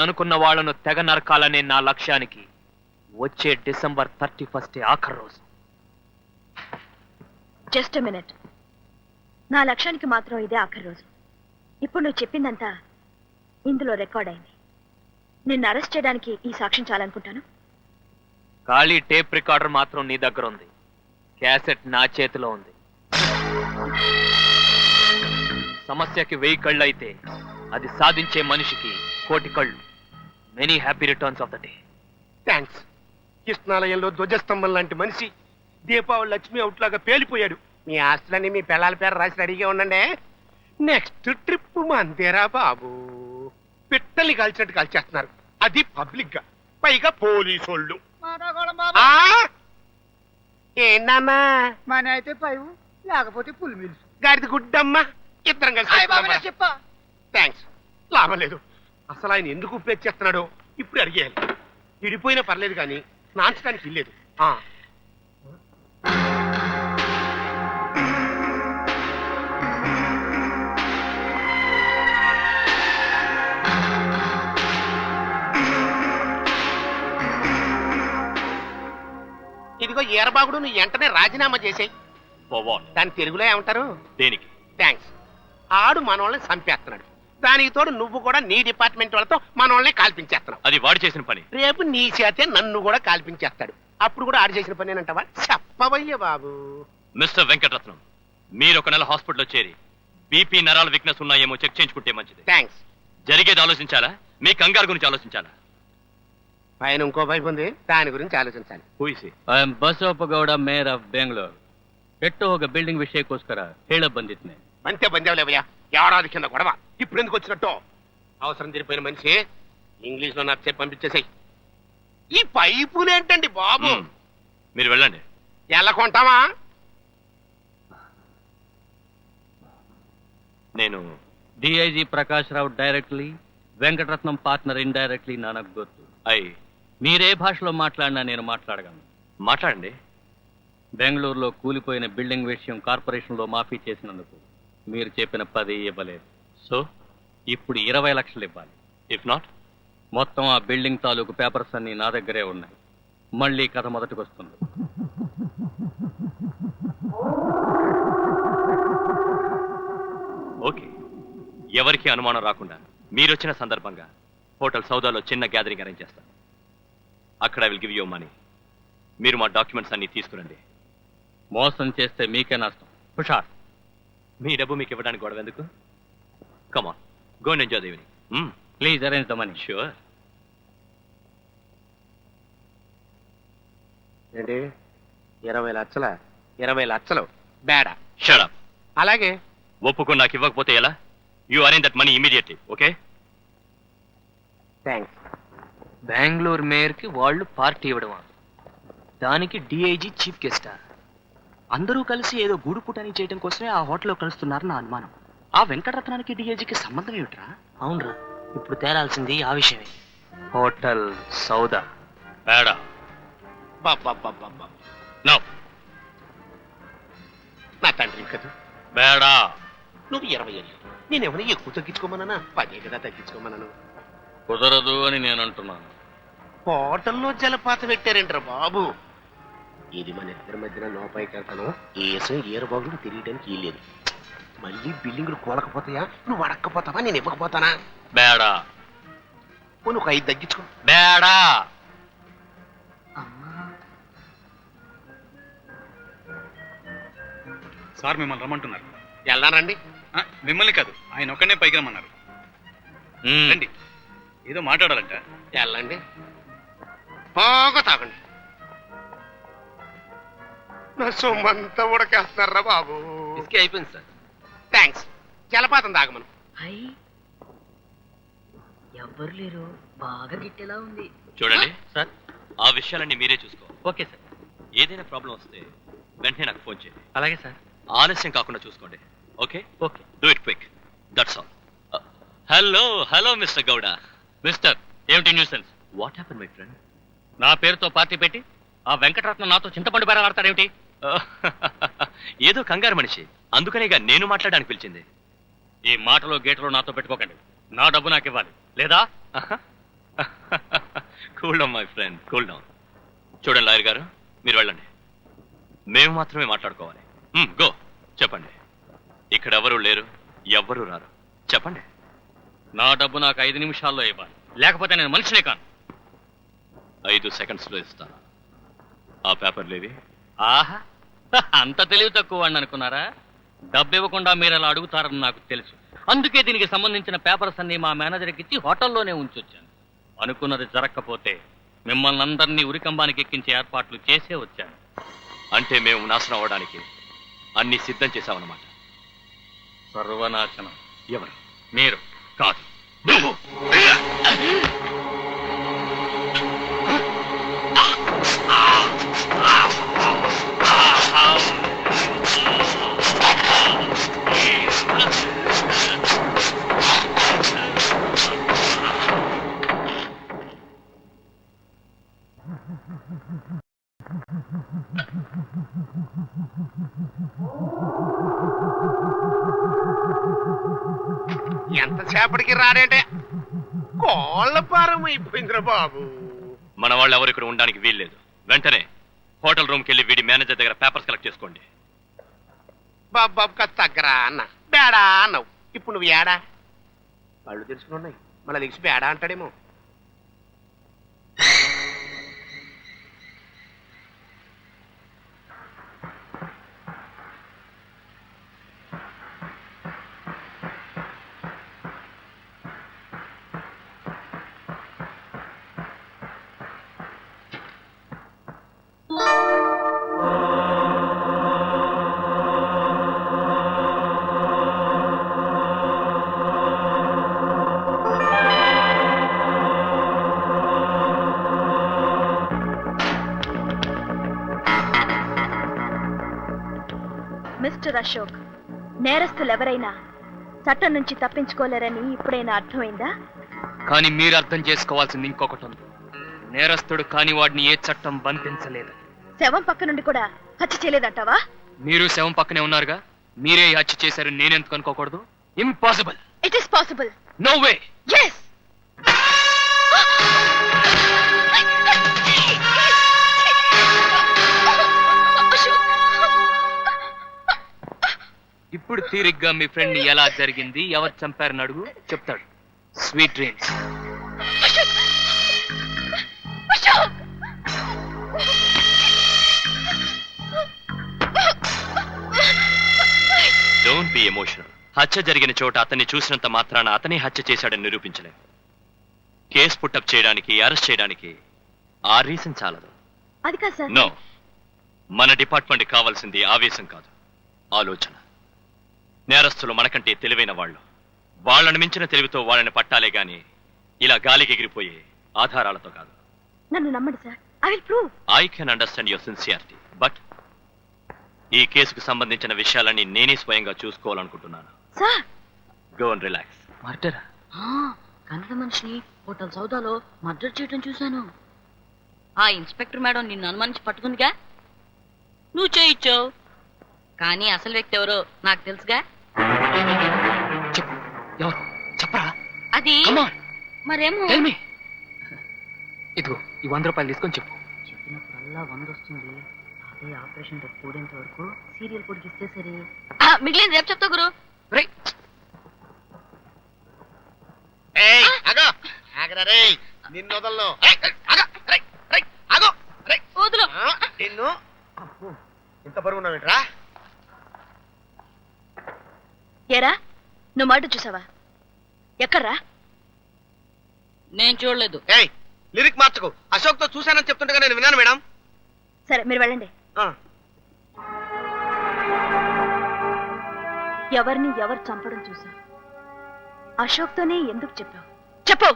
అనుకున్న వాళ్ళను తెగ నరకాలనే నా లక్ష్యానికి వచ్చే డిసెంబర్ థర్టీ ఫస్ట్ ఆఖరి రోజు. Just minute. నా లక్ష్యానికి మాత్రం ఇదే ఆఖరి రోజు. ఇప్పుడు నువ్వు చెప్పిందంతా ఇందులో రికార్డ్ అయింది. నిన్ను అరెస్ట్ చేయడానికి ఈ సాక్ష్యం చాలనుకుంటాను? ఖాళీ టేప్ రికార్డర్ మాత్రం నీ దగ్గర ఉంది. క్యాసెట్ నా చేతిలో ఉంది. సమస్యకి వెయ్యి కళ్ళు అయితే అది సాధించే మనిషికి కోటి కళ్ళు. Many happy returns of the day thanks కృష్ణాలయంలో ధ్వజస్తంభం లాంటి మనిషి దీపావళి లక్ష్మి అవుట్ లాగా పేలిపోయాడు. మీ ఆస్తులన్నీ మీ పిల్లల పేరు రాసి రెడీగా ఉండండి. నెక్స్ట్ ట్రిప్ మందేరా బాబు. పిట్టల్ని కాల్చినట్టు కాల్చేస్తున్నారు. అది పబ్లిక్గా. పైగా పోలీసోళ్ళు. ఆ? ఏంటమ్మా మన అయితే పైవు లేకపోతే పులి మిల్స్ గాడిది గుడ్డమ్మా. ఇద్దరం కలిసి చెప్పా. థ్యాంక్స్ లాభం లేదు. అసలు ఆయన ఎందుకు ఉపయోగించేస్తున్నాడో ఇప్పుడు అడిగేయాలి. విడిపోయినా పర్లేదు కానీ నాంచడానికి ఇల్లేదు ఆ. ఇదిగో ఈరబాగుడు నువ్వు వెంటనే రాజీనామా చేసేయి. దాని తెలుగులో ఏమంటారు? దేనికి? థ్యాంక్స్ ఆడు మనోళ్ళని చంపేస్తున్నాడు. దానికి తోడు నువ్వు కూడా నీ డిపార్ట్మెంట్ వాళ్ళతో మనోళ్ళని కాల్పించేస్తున్నావు అది వాడు చేసిన పని రేపు నీ చేతే నన్ను కూడా కాల్పించేస్తాడు అప్పుడు కూడా ఆడు చేసిన పని అంటావా చెప్పవయ్య బాబు మిస్టర్ వెంకటరత్నం మీరు ఒక నెల హాస్పిటల్లో చేరి బీపీ నరాల వీక్నెస్ ఉన్నాయేమో చెక్ చేయించుకుంటే మంచిది థ్యాంక్స్ జరిగేది ఆలోచించాలా మీ కంగారు గురించి ఆలోచించాలా పైన ఇంకో వైపు ఉంది దాని గురించి ఆలోచించాలి ఊసి I am Basavappa Gowda mayor of Bengaluru ಕೆಟ್ಟು ಹೋಗ ಬಿಲ್ಡಿಂಗ್ ವಿಷಯಕ್ಕೋಸ್ಕರ ಹೇಳ ಬಂದಿದ್ನೆ అంతే బందేవులేవయ్యా ఏడాది కింద గొడవ. ఇప్పుడు ఎందుకు వచ్చినట్టు? అవసరం తీరిపోయిన మనిషి ఇంగ్లీష్లో నాకు చెప్పి పంపించేసాయి. ఈ పైపులు ఏంటండి బాబు? మీరు వెళ్ళండి. ఎలా నేను DIG Prakash Rao directly Venkataratnam partner indirectly నాకు గుర్తు అయ్యి మీరే భాషలో మాట్లాడినా నేను మాట్లాడగలను. మాట్లాడండి. బెంగళూరులో కూలిపోయిన బిల్డింగ్ విషయం కార్పొరేషన్లో మాఫీ చేసినందుకు. మీరు చెప్పిన పది ఇవ్వలేదు. సో ఇప్పుడు ఇరవై లక్షలు ఇవ్వాలి. ఇఫ్ నాట్ మొత్తం ఆ బిల్డింగ్ తాలూకు పేపర్స్ అన్ని నా దగ్గరే ఉన్నాయి. మళ్ళీ కథ మొదటికి వస్తుంది ఓకే. ఎవరికి అనుమానం రాకుండా మీరు వచ్చిన సందర్భంగా హోటల్ సౌదాలో చిన్న గ్యాదరింగ్ అరేంజ్ చేస్తాను. అక్కడ విల్ గివ్ యూ మనీ మీరు మా డాక్యుమెంట్స్ అన్ని తీసుకురండి. మోసం చేస్తే మీకే నష్టం. హుషార్. మీ డబ్బు మీకు ఇవ్వడానికి గొడవ ఎందుకు? Come on go and enjoy దేవిని please arrange the money sure ఏంటి? ఇరవై లక్షల? ఇరవై లక్షలు. బేడా షడప్ అలాగే. ఒప్పుకొని నాకు ఇవ్వకపోతే ఎలా? You arrange that money immediately okay thanks Bengaluru మేయర్కి వాళ్ళు పార్టీ ఇవ్వడమా? దానికి డిఐజీ చీఫ్ గెస్టా అందరూ కలిసి ఏదో గూడు పుటాని చేయడం కోసమే ఆ హోటల్లో కలుస్తున్నారు నా అనుమానం. ఆ వెంకటరత్నానికి డిఐజీకి సంబంధం ఏమిట్రా? అవునరా ఇప్పుడు తేరాల్సింది ఆ విషయమే. హోటల్ సౌదా. బేడా బాబ్బా నో. నా తండ్రి కదా బేడా నువ్వు ఇరవై ఏళ్ళు. నేనేమైనా ఎక్కువ తగ్గించుకోమన్నానా? పదే కదా తగ్గించుకోమన్నాను. కుదరదు అని నేను అంటున్నాను హోటల్లో జలపాతం పెట్టారేంట్రా బాబు? ఇది మన ఇద్దరి మధ్యన లోపలికి వెళ్తాను. ఏసం ఏరుబాగులు తిరగడానికి వీల్లేదు మళ్ళీ బిల్డింగులు కూలకపోతాయా? నువ్వు అడక్కపోతావా? నేను ఇవ్వకపోతానా? బేడా. పోనీ ఒక ఐదు తగ్గించుకో. బేడా. సార్ మిమ్మల్ని రమ్మంటున్నారు. వెళ్ళానండి ఆ, మిమ్మల్ని కాదు ఆయన ఒక్కనే పైకి రమ్మన్నారు. రండి. ఏదో మాట్లాడాలంట. వెళ్ళండి. బాగా తాగండి. నా సొమ్మంతా ఉడకేస్తున్నారా బాబు? ఇసుకే అయిపోయింది సార్. థ్యాంక్స్ జలపాతం తాగమను. అయ్యి ఎవ్వరు లేరు. బాగా గిట్టేలా ఉంది. చూడండి సార్ ఆ విషయాలన్నీ మీరే చూసుకో ఓకే సార్. ఏదైనా ప్రాబ్లం వస్తే వెంటనే నాకు ఫోన్ చేయండి. అలాగే సార్. ఆలస్యం కాకుండా చూసుకోండి. Okay? Okay. Do it quick that's all hello hello mister Gowda mister ఏమిటి nuisance what happen my friend నా పేరుతో పార్టీ పెట్టి ఆ వెంకటరత్నం నాతో చింతపండు బేర ఆడతాడేమిటి ఏదో కంగారు మనిషి. అందుకనేగా నేను మాట్లాడడానికి పిలిచింది. ఈ మాటలో గేటులో నాతో పెట్టుకోకండి. నా డబ్బు నాకు ఇవ్వాలి. లేదా? Cool down my friend cool down చూడండి లాయర్ గారు మీరు వెళ్ళండి. మేము మాత్రమే మాట్లాడుకోవాలి. గో చెప్పండి. ఇక్కడ ఎవరు లేరు ఎవ్వరూ రారు. చెప్పండి. నా డబ్బు నాకు ఐదు నిమిషాల్లో ఇవ్వాలి. లేకపోతే నేను మనిషినే కాను. ఐదు సెకండ్స్లో ఇస్తాను. ఆ పేపర్ లేవి ఆహా అంత తెలివి తక్కువ వాడిని అనుకున్నారా? డబ్బు ఇవ్వకుండా మీరు అలా అడుగుతారని నాకు తెలుసు. అందుకే దీనికి సంబంధించిన పేపర్స్ అన్ని మా మేనేజర్కి ఇచ్చి హోటల్లోనే ఉంచొచ్చాను. అనుకున్నది జరగకపోతే మిమ్మల్ని అందరినీ ఉరికంబానికి ఎక్కించే ఏర్పాట్లు చేసే వచ్చాను. అంటే మేము నాశనం అవ్వడానికి అన్ని సిద్ధం చేశామన్నమాట. సర్వనాశనం. ఎవరు? మీరు. కాదు. రాడంటే? కోళ్ళ పారం అయిపోయిందిరా బాబు. మన వాళ్ళు ఎవరు ఇక్కడ ఉండడానికి వీల్లేదు. వెంటనే హోటల్ రూమ్కి వెళ్ళి వీడి మేనేజర్ దగ్గర పేపర్స్ కలెక్ట్ చేసుకోండి. బాబు బాబు కాస్త తగ్గరా అన్న. బేడా అన్నావు. ఇప్పుడు నువ్వు ఏడా? కళ్ళు తెలుసుకుని ఉన్నాయి. మళ్ళీ తెలిసి బేడా అంటాడేమో. మిస్టర్ అశోక్ నేరస్తులు ఎవరైనా చట్టం నుంచి తప్పించుకోలేరని ఇప్పుడైనా అర్థమైందా? కానీ మీరు అర్థం చేసుకోవాల్సింది ఇంకొకటి ఉంది. నేరస్తుడు కాని వాడిని ఏ చట్టం బంధించలేదు. శవం పక్క నుండి కూడా హత్య చేయలేదంటావా? మీరు శవం పక్కనే ఉన్నారుగా? మీరే ఈ హత్య చేశారు నేనెందుకు అనుకోకూడదు? Impossible it is possible no way yes ఇప్పుడు తీరిగ్గా మీ ఫ్రెండ్ ఎలా జరిగింది ఎవరు చంపారని అడుగు చెప్తాడు. Sweet dreams don't be emotional హత్య జరిగిన చోట అతన్ని చూసినంత మాత్రాన అతనే హత్య చేశాడని నిరూపించలేం. కేసు పుట్టప్ చేయడానికి అరెస్ట్ చేయడానికి ఆ రీజన్ చాలదు. అది కాదు సార్. నో మన డిపార్ట్మెంట్ కావాల్సింది ఆవేశం కాదు ఆలోచన. నేరస్తులు మనకంటే తెలివైన వాళ్ళు. వాళ్ళని మించిన తెలివితో వాళ్ళని పట్టాలే గాని ఇలా గాలికి ఎగిరిపోయే ఆధారాలతో కాదు. నన్ను నమ్మండి sir. I will prove. I can understand your sincerity but ఈ కేసుకు సంబంధించిన విషయాలన్నీ నేనే స్వయంగా చూసుకోవాలనుకుంటున్నాను. సార్! గో అండ్ రిలాక్స్ మర్డరా కన్నడ మనిషిని హోటల్ సౌదాలో మర్డర్ చేయడం చూశాను. ఆ ఇన్స్పెక్టర్ మేడం నిన్ను అనుమానించి పట్టుకుందిగా? నువ్వు చేయించావు కానీ అసలు వ్యక్తి ఎవరో నాకు తెలుసుగా? చెప్పు. ఎవరు? చెప్పరా? అది మరేమో? టెల్ మీ ఇదిగో ఈ వంద రూపాయలు తీసుకొని చెప్పు. చెప్పినప్పుడల్లా వంద వస్తుంది. అదే ఆపరేషన్ కూడేంత వరకు సీరియల్ పొడిగిస్తే సరే మిగిలింది రేపు చెప్తా గురు. రే ఏయ్ ఆగో. ఆగరా రేయ్. నిన్ను వదలను. నిన్ను. ఇంత బరువు ఏరా? నువ్వు మాట చూసావా? ఎక్కడ్రా? నేను చూడలేదు. ఏయ్ లిరిక్ మార్చకు. అశోక్తో చూశానని చెప్తుండగా నేను విన్నాను మేడం. సరే మీరు వెళ్ళండి. ఆ, ఎవరిని ఎవరు చంపడం చూసా అశోక్తోనే ఎందుకు చెప్పావు? చెప్పు!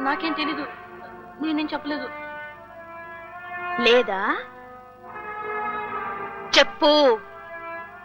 నాకేం తెలీదు. నేనేం చెప్పలేదు. లేదా? చెప్పు!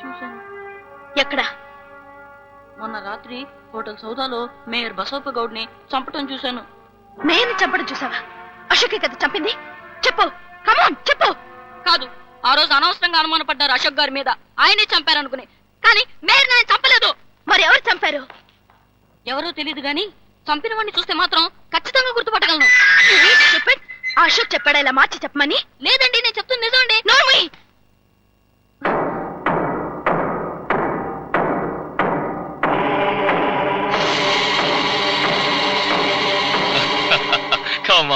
చూశాను. ఎక్కడా? మొన్న రాత్రి హోటల్ సౌదాలో మేయర్ బసవప్ప గౌడ్ని చంపటం చూశాను. నేను చంపడం చూసావా? అశోకే కదా చంపింది? చెప్పు. కమాన్ చెప్పు. కాదు ఆ రోజు అనవసరంగా అనుమానపడ్డారు అశోక్ గారి మీద. ఆయనే చంపారనుకుని. కానీ మేయర్ నేను చంపలేదు. మరి ఎవరు చంపారు? ఎవరో తెలియదు గాని చంపిన వాడిని చూస్తే మాత్రం ఖచ్చితంగా గుర్తుపట్టగలను. చెప్పే అశోక్ చెప్పాడా ఇలా మార్చి చెప్పమని? లేదండి నేను చెప్తుంది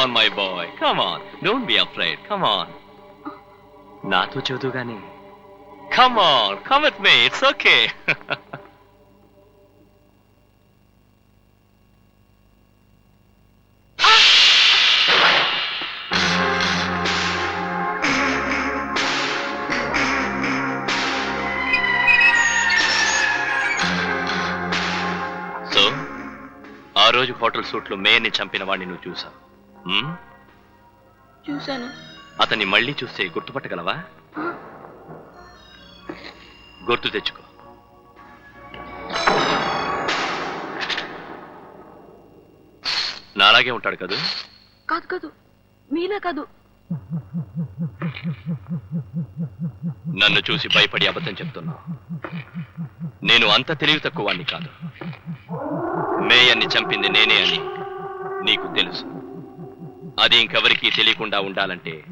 on, my boy. Come on. Don't be afraid. Come on. నాతో చదువు come on come come with me it's ఆ రోజు హోటల్ సూట్లో మేయర్ని చంపిన వాడిని నువ్వు చూసావు చూశాను. అతన్ని మళ్ళీ చూస్తే గుర్తుపట్టగలవా? గుర్తు తెచ్చుకో. నాలాగే ఉంటాడు కదూ? కాదు కాదు. మీలా కాదు. నన్ను చూసి భయపడి అబద్ధం చెప్తున్నావు. నేను అంత తెలివి తక్కువ వాణ్ణి కాదు. మేయన్ని చంపింది నేనే అని నీకు తెలుసు. అది ఇంకెవరికీ తెలియకుండా ఉండాలంటే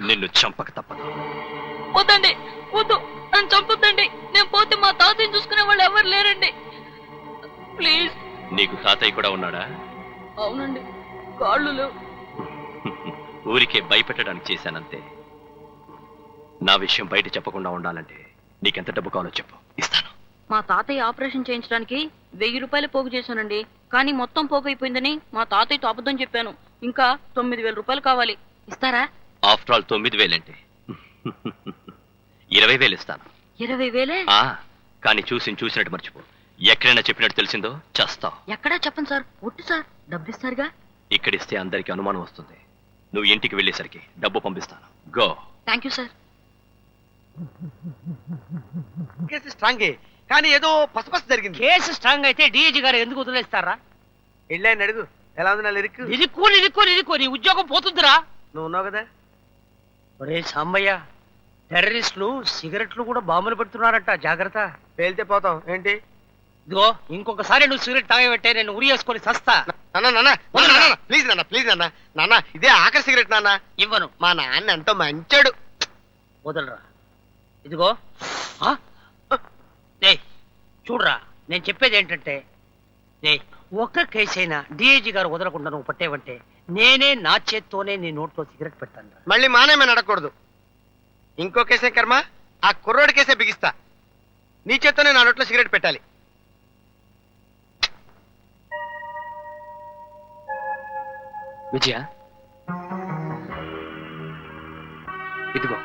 నిన్ను చంపక తప్పదు. వద్దండి వద్దు. నన్ను చంపొద్దండి. నేను పోతే మా తాతయ్యని చూసుకునే వాళ్ళు ఎవరు లేరండి. ప్లీజ్. నీకు తాతయ్య కూడా ఉన్నాడా? అవునండి. కాళ్ళు లేవు. ఊరికే భయపెట్టడానికి చేశానంతే. నా విషయం బయట చెప్పకుండా ఉండాలంటే నీకెంత డబ్బు కావాలో చెప్పు. ఇస్తాను. మా తాతయ్య ఆపరేషన్ చేయించడానికి వెయ్యి రూపాయలు పోగు చేశానండి. కానీ మొత్తం పోగు అయిపోయిందని మా తాతయ్యతో అబద్ధం చెప్పాను. ఇంకా తొమ్మిది వేల రూపాయలు కావాలి. ఇస్తారా? ఆఫ్టర్ ఆల్ తొమ్మిది వేలంటే ఇరవై వేలు ఇస్తాను. ఇరవై వేలే? ఆ కానీ చూసి చూసినట్టు మర్చిపో. ఎక్కడైనా చెప్పినట్టు తెలిసిందో చస్తావు ఎక్కడా చెప్పండి సార్. ఒట్టు సార్. డబ్బిస్తారుగా ఇక్కడిస్తే అందరికి అనుమానం వస్తుంది. నువ్వు ఇంటికి వెళ్ళేసరికి డబ్బు పంపిస్తాను. గో. థ్యాంక్ యూ సార్ స్ట్రాంగే కానీ ఏదో పసపస జరిగింది. కేసు స్ట్రాంగ్ అయితే డిఐజీ గారు ఎందుకు వదిలేస్తారా? వెళ్ళాయని అడుగు ఎలా ఉంది నా లిరిక్? ఇరుక్కో ఇరుక్కో ఇరుక్కో నీ ఉద్యోగం పోతుందిరా. నువ్వు ఉన్నావు కదా? ఒరే సాంబయ్య టెర్రరిస్టులు సిగరెట్లు కూడా బాంబులు పెడుతున్నారట జాగ్రత్త. పేలితే పోతాం. ఏంటి? ఇదిగో ఇంకొకసారి నువ్వు సిగరెట్ తాగబెట్టే నేను ఉరి వేసుకొని సస్తా. నాన్న నాన్న ప్లీజ్ నాన్న ప్లీజ్ నాన్న. నాన్న ఇదే ఆఖరి సిగరెట్ నాన్న. ఇవ్వను. మా నాన్న ఎంతో మంచాడు. వదలరా. ఇదిగో ఆ? ఏయ్ చూడరా నేను చెప్పేది ఏంటంటే ఏయ్ ఒక్క కేసు అయినా డిఐజీ గారు వదలకుండా నువ్వు పట్టేవంటే నేనే నా చేత్తోనే నీ నోట్లో సిగరెట్ పెడతాను మళ్ళీ మానేమని అడగకూడదు ఇంకో కేసే కర్మ ఆ కుర్రోడి కేసే బిగిస్తా. నీ చేత్తోనే నా నోట్లో సిగరెట్ పెట్టాలి. విజయ ఇదిగో.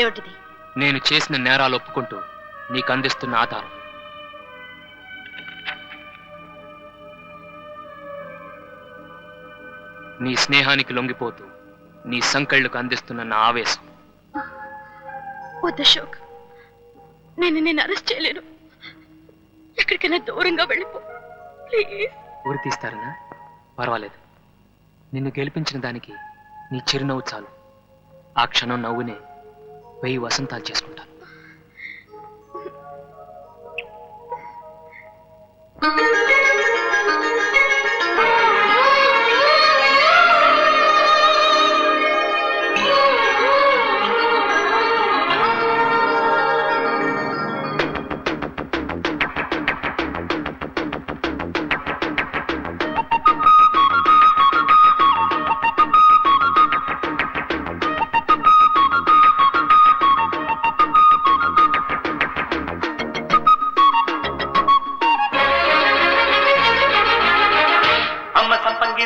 ఏమిటిది? నేను చేసిన నేరాలు ఒప్పుకుంటూ నీకు అందిస్తున్న ఆధారం. నీ స్నేహానికి లొంగిపోతూ నీ సంకళ్ళకు అందిస్తున్న నా ఆవేశం. వద్దు అశోక్ నేను నేను అరెస్ట్ చేయలేను. ఎక్కడికైనా దూరంగా వెళ్ళిపో. ప్లీజ్. ఊరి తీస్తారనా? పర్వాలేదు. నిన్ను గెలిపించిన దానికి నీ చిరునవ్వు చాలు. ఆ క్షణం నవ్వునే వెయ్యి వసంతాలు చేసుకుంటాను. Thank you.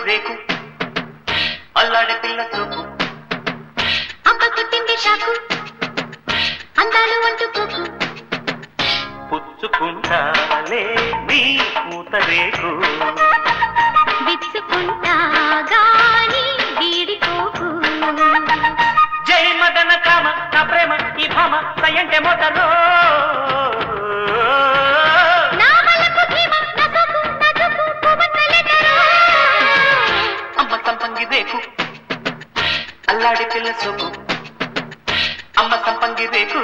రేకు అల్లాడే పిల్ల చూపు. అమ్మ కొట్టింది షాకు. అందాలు అంటూ పుచ్చుకుంటాలే నీ పూత రేకు సంపంగి రేకు. అల్లాడి పిల్ల చూపు అమ్మ సంపంగి రేకు.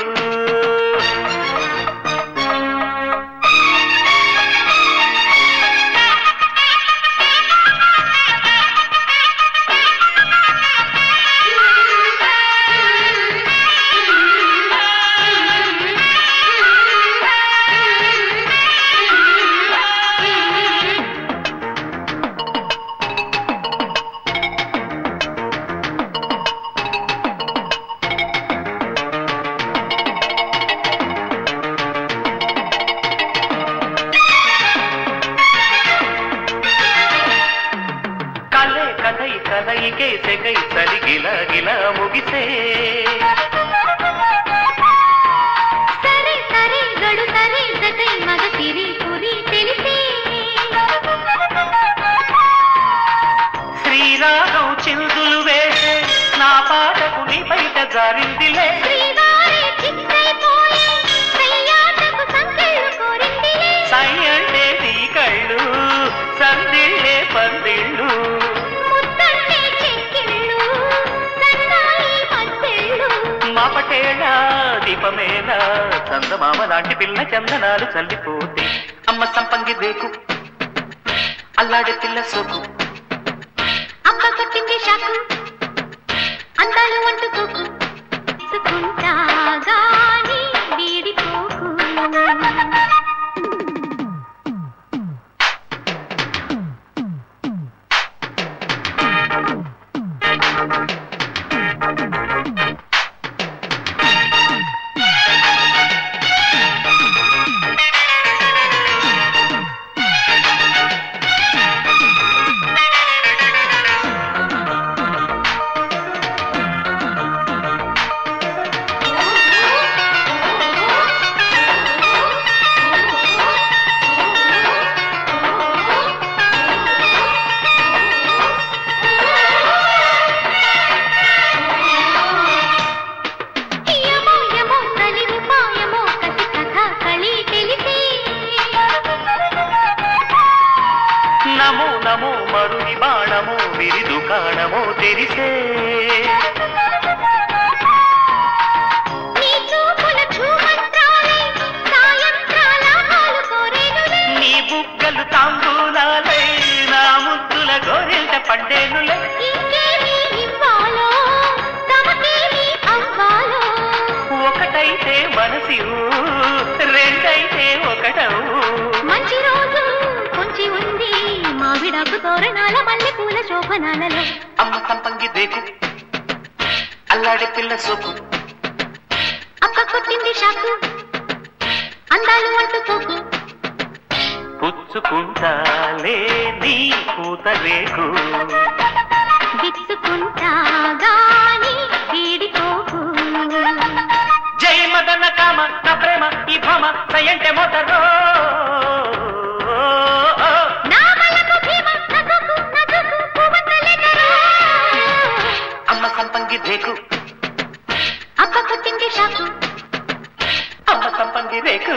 సైకే సెగై చలి గిల గిల ముగిసే. సరే సరే గడు సరే జతై మగ సిరి పురి తెలిసే. శ్రీరాగం చిందులు వేసే నా పాటకు నీ బయట జారిందిలే. చందమామ లాంటి పిల్ల చందనాలు చల్లిపోతే. అమ్మ సంపంగి దేకు అల్లాడే పిల్ల సోకు. అమ్మ కట్టింది షాకు అందాలు వంటుకోకు సుకుంటా గాని వీడిపోకు. యమో నమో మరుని బాణము విరి దుకాణము తెరిసే. నీ బుగ్గలు తాంబూలాలై నా ముద్దుల గోరెంట పండేనులే. ఒకటైతే మనసివు రెండైతే ఒకటవు. మంచి రోజు కొంచి ఉంది. మావిడాకు తోరణాల మల్లె పూల శోభనాలలో. అమ్మ సంపంగి దేకు అల్లాడే పిల్ల సోకు. అక్క కొట్టింది షాకు అందాలు అంటుకోకు పుచ్చుకుంటాలే నీ పూత రేకు. విచ్చుకుంటా గాని వీడిపోకు. జై మదన కామ నా ప్రేమ ఈ భామ సయంటే మోతరో ಬೇಕು ಅಪ್ಪ ಕೊಟ್ಟಿಂಗೆ ಶಾಕು ಅಮ್ಮ ಸಂಪಂಗಿ ಬೇಕು